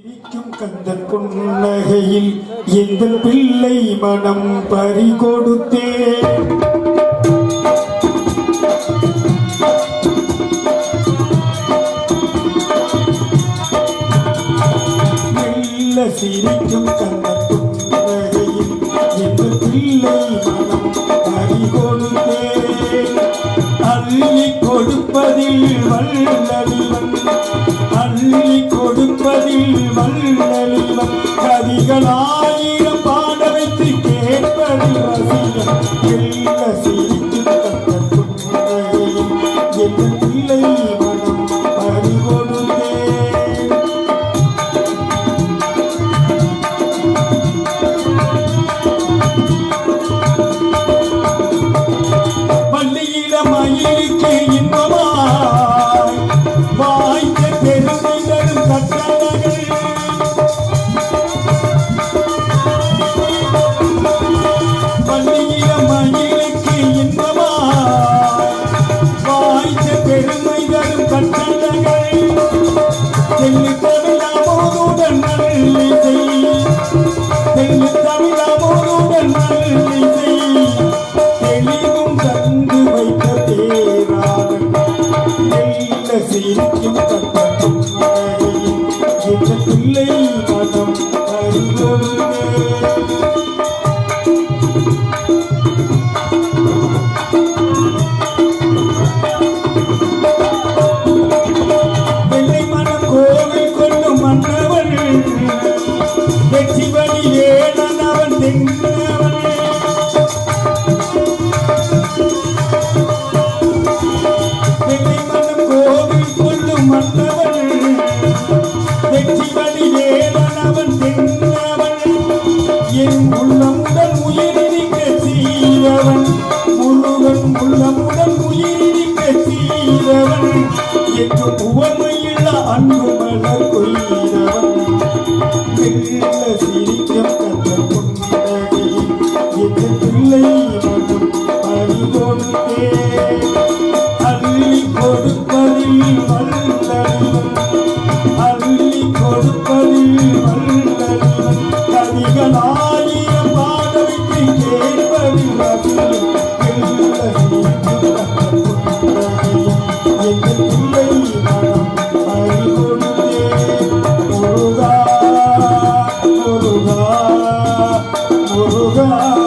சிரிக்கும் கந்த புன்னகையில் எங்கள் பிள்ளை மனம் பறி கொடுத்தேன் மெல்ல சிரிக்கும் கந்த புன்னகையில் எங்கள் பிள்ளை மனம் பறி கொடுத்தேன் அள்ளி கொடுப்பதில் வல்லலிவன் கவிகளாயிரம் பாட வைத்து கேட்பதில் ரசிகன். எல்ல சிரிக்கும் தந்த புன்னகையில் என் பிள்ளை தெல்லு தமிழாமோதுடன் நல்லிசை தெல்லு தெளிவும் தந்து வைத்த சிரிக்கும் கட்டத்தும் என்ற பிள்ளை மனம் அறிவொழுங்கே அன்பு மலர் கொய்தவன் மெல்ல சிரிக்கும் খোদা